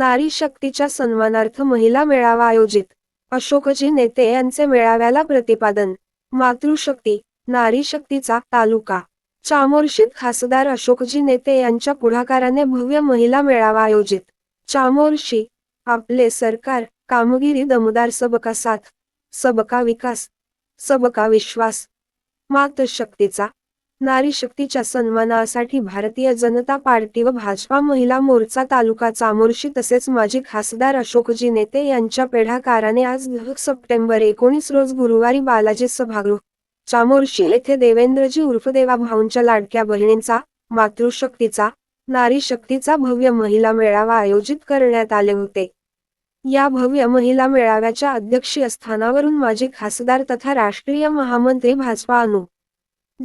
नारी शक्तीच्या सन्मानार्थ महिला मेळावा आयोजित. अशोकजी नेते यांचे मेळाव्याला प्रतिपादन. मातृशक्ती नारी शक्तीचा तालुका. चामोर्शीत खासदार अशोकजी नेते यांच्या पुढाकाराने भव्य महिला मेळावा आयोजित. चामोर्शी आपले सरकार कामगिरी दमदार सबका साथ सबका विकास सबका विश्वास मातृशक्तीचा नारी शक्तीच्या सन्मानासाठी भारतीय जनता पार्टी व भाजपा महिला मोर्चा तालुका चामोर्शी तसेच माजी खासदार अशोकजी नेते यांच्या पेढाकाराने आज सप्टेंबर एकोणीस रोज गुरुवारी बालाजी सभागृह चामोर्शी येथे देवेंद्रजी उर्फ देवा भाऊंच्या लाडक्या बहिणींचा मातृशक्तीचा नारी शक्तीचा भव्य महिला मेळावा आयोजित करण्यात आले होते. या भव्य महिला मेळाव्याच्या अध्यक्षीय स्थानावरून माजी खासदार तथा राष्ट्रीय महामंत्री भाजपा अनु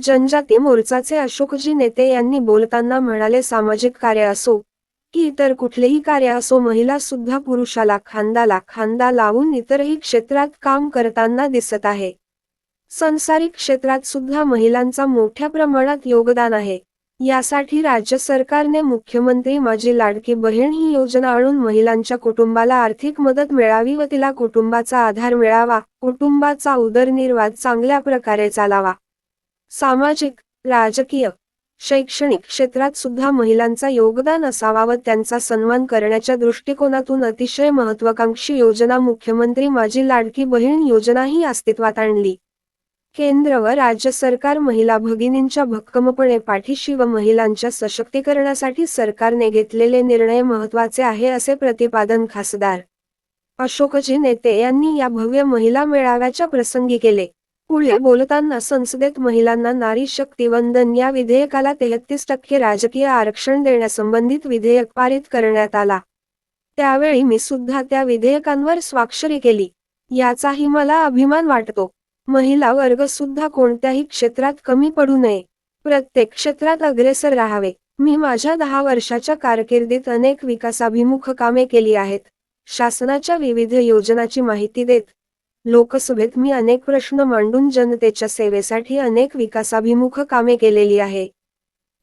जनजाती मोर्चाचे अशोकजी नेते यांनी बोलताना म्हणाले सामाजिक कार्य असो की इतर कुठलेही कार्य असो महिला सुद्धा पुरुषाला खांदाला खांदा लावून इतरही क्षेत्रात काम करताना दिसत आहे. संसारिक क्षेत्रात सुद्धा महिलांचा मोठ्या प्रमाणात योगदान आहे. यासाठी राज्य सरकारने मुख्यमंत्री माझी लाडकी बहीण ही योजना आणून महिलांच्या कुटुंबाला आर्थिक मदत मिळावी व तिला कुटुंबाचा आधार मिळावा कुटुंबाचा उदरनिर्वाह चांगल्या प्रकारे चालावा. सामाजिक राजकीय शैक्षणिक क्षेत्रात सुद्धा महिलांचा योगदान असावा व त्यांचा सन्मान करण्याच्या दृष्टिकोनातून अतिशय महत्वाकांक्षी योजना मुख्यमंत्री माझी लाडकी बहीण योजनाही अस्तित्वात आणली. केंद्र व राज्य सरकार महिला भगिनींच्या भक्कमपणे पाठीशी व महिलांच्या सशक्तीकरणासाठी सरकारने घेतलेले निर्णय महत्त्वाचे आहे असे प्रतिपादन खासदार अशोकजी नेते यांनी या भव्य महिला मेळाव्याच्या प्रसंगी केले. पुढे बोलताना संसदेत महिलांना नारी शक्ती वंदन या विधेयकाला तेहतीस टक्के राजकीय आरक्षण देण्यासंबंधित विधेयक पारित करण्यात आला. त्यावेळी मी सुद्धा त्या विधेयकांवर स्वाक्षरी केली. याचाही मला अभिमान वाटतो. महिला वर्ग सुद्धा कोणत्याही क्षेत्रात कमी पडू नये. प्रत्येक क्षेत्रात अग्रेसर राहावे. मी माझ्या दहा वर्षाच्या कारकिर्दीत अनेक विकासाभिमुख कामे केली आहेत. शासनाच्या विविध योजनाची माहिती देत लोकसभेत मी अनेक प्रश्न मांडून जनतेच्या सेवेसाठी अनेक विकासाभिमुख कामे केलेली आहे.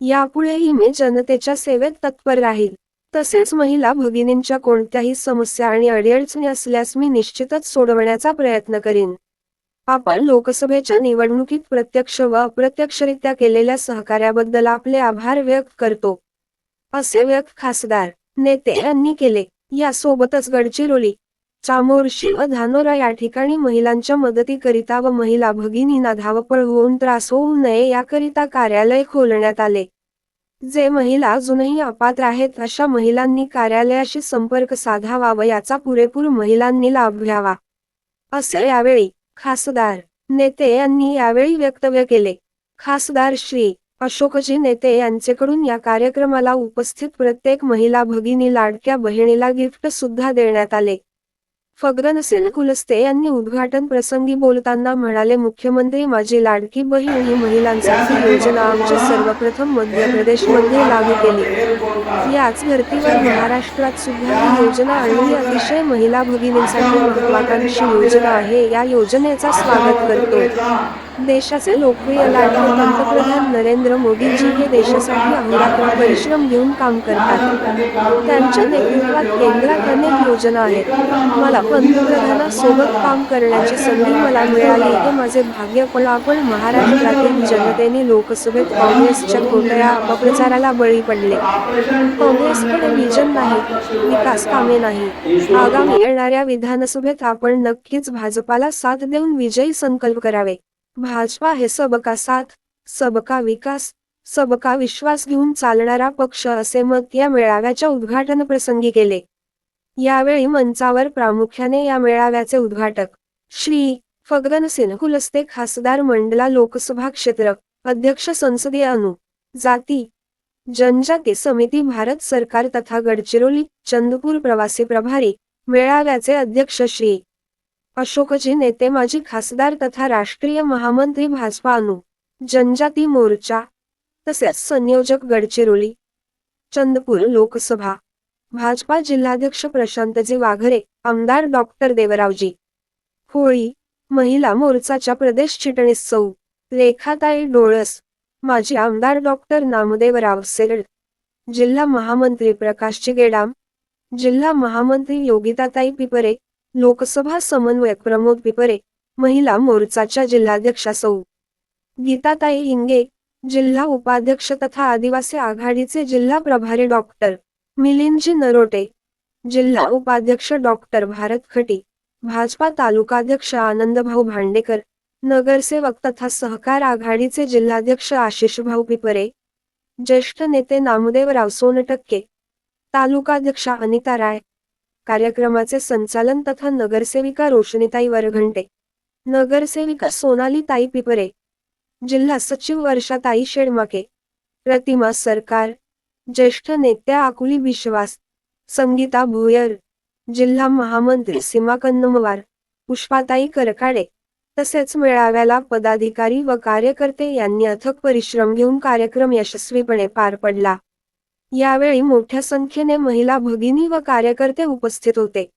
यापुढेही मी जनतेच्या सेवेत तत्पर राहील. तसेच महिला भगिनींच्या कोणत्याही समस्या आणि अडीअडचणी असल्यास मी निश्चितच सोडवण्याचा प्रयत्न करीन. आपण लोकसभेच्या निवडणुकीत प्रत्यक्ष व अप्रत्यक्षरित्या केलेल्या सहकार्याबद्दल आपले आभार व्यक्त करतो. असे व्यक्त खासदार नेते यांनी केले. यासोबतच गडचिरोली चामोर्शी व धानोरा या ठिकाणी महिलांच्या मदतीकरिता व महिला भगिनींना धावपळ होऊन त्रास होऊ नये याकरिता कार्यालय खोलण्यात आले. जे महिला अजूनही अपात्र आहेत अशा महिलांनी कार्यालयाशी संपर्क साधावा व याचा पुरेपूर महिलांनी लाभ घ्यावा. असे यावेळी खासदार नेते यांनी यावेळी वक्तव्य केले. खासदार श्री अशोकजी नेते यांचेकडून या कार्यक्रमाला उपस्थित प्रत्येक महिला भगिनी लाडक्या बहिणीला गिफ्ट सुद्धा देण्यात आले. फग्रनसेन कुलस्ते यांनी उद्घाटन प्रसंगी बोलताना म्हणाले मुख्यमंत्री माझी लाडकी बहीण ही महिलांसाठी योजना आमच्या सर्वप्रथम मध्य प्रदेशमध्ये लागू केली. याच धर्तीवर महाराष्ट्रात सुद्धा ही योजना आणली. अतिशय महिला भगिनींसाठी महत्वाकांक्षी योजना आहे. या योजनेचा स्वागत करतो. देशाचे लोकप्रिय लाडके पंतप्रधान नरेंद्र मोदीजी हे देशासाठी अहोरात्र परिश्रम घेऊन काम करतात. त्यांच्या नेतृत्वात केंद्रात अनेक योजना आहेत. मला पंतप्रधानासोबत काम करण्याची संधी मला मिळाली. हे माझे भाग्य. पण आपण महाराष्ट्रातील जनतेने लोकसभेत काँग्रेसच्या खोट्या अपप्रचाराला बळी पडले. काँग्रेसकडे विजन नाही विकास कामे नाही. आगामी येणाऱ्या विधानसभेत आपण नक्कीच भाजपाला साथ देऊन विजयी संकल्प करावे. भाजपा हे सबका साथ सबका विकास सबका विश्वास घेऊन चालणारा पक्ष असे मत या मेळाव्याच्या उद्घाटन प्रसंगी केले. यावेळी मंचावर प्रामुख्याने या मेळाव्याचे उद्घाटक श्री फग्गनसिंह कुलस्ते खासदार मंडला लोकसभा क्षेत्र अध्यक्ष संसदीय अनु जाती जनजाती समिती भारत सरकार तथा गडचिरोली चंदपूर प्रवासी प्रभारी मेळाव्याचे अध्यक्ष श्री अशोकजी नेते माजी खासदार तथा राष्ट्रीय महामंत्री भाजपा अनु जनजाती मोर्चा तसेच संयोजक गडचिरोली चंदपूर लोकसभा भाजपा जिल्हाध्यक्ष प्रशांतजी वाघरे आमदार डॉक्टर देवरावजी होळी महिला मोर्चाच्या प्रदेश चिटणीस सौ रेखाताई डोळस माजी आमदार डॉक्टर नामदेवराव सेरड जिल्हा महामंत्री प्रकाश गेडाम जिल्हा महामंत्री योगिताताई पिपरे लोकसभा समन्वयक प्रमोद पिपरे महिला मोर्चाच्या जिल्हाध्यक्षा सौ. गीताताई हिंगे जिल्हा उपाध्यक्ष तथा आदिवासी आघाडीचे जिल्हा प्रभारी डॉक्टर मिलिंदजी नरोटे जिल्हा उपाध्यक्ष डॉक्टर भारत खटी भाजपा तालुकाध्यक्ष आनंदभाऊ भांडेकर नगरसेवक तथा सहकार आघाडीचे जिल्हाध्यक्ष आशिष भाऊ पिपरे ज्येष्ठ नेते नामदेवराव सोनटक्के तालुकाध्यक्षा अनिता राय कार्यक्रमाचे संचालन तथा नगरसेविका रोशनीताई वरघंटे नगरसेविका सोनालीताई पिपरे जिल्हा सचिव वर्षाताई शेडमाके प्रतिमा सरकार ज्येष्ठ नेत्या आकुली विश्वास संगीता भुयर जिल्हा महामंत्री सीमा कन्नमवार पुष्पाताई करकाडे तसेच मेळाव्याला पदाधिकारी व कार्यकर्ते यांनी अथक परिश्रम घेऊन कार्यक्रम यशस्वीपणे पार पडला. यावेळी मोठ्या संख्येने महिला भगिनी व कार्यकर्ते उपस्थित होते.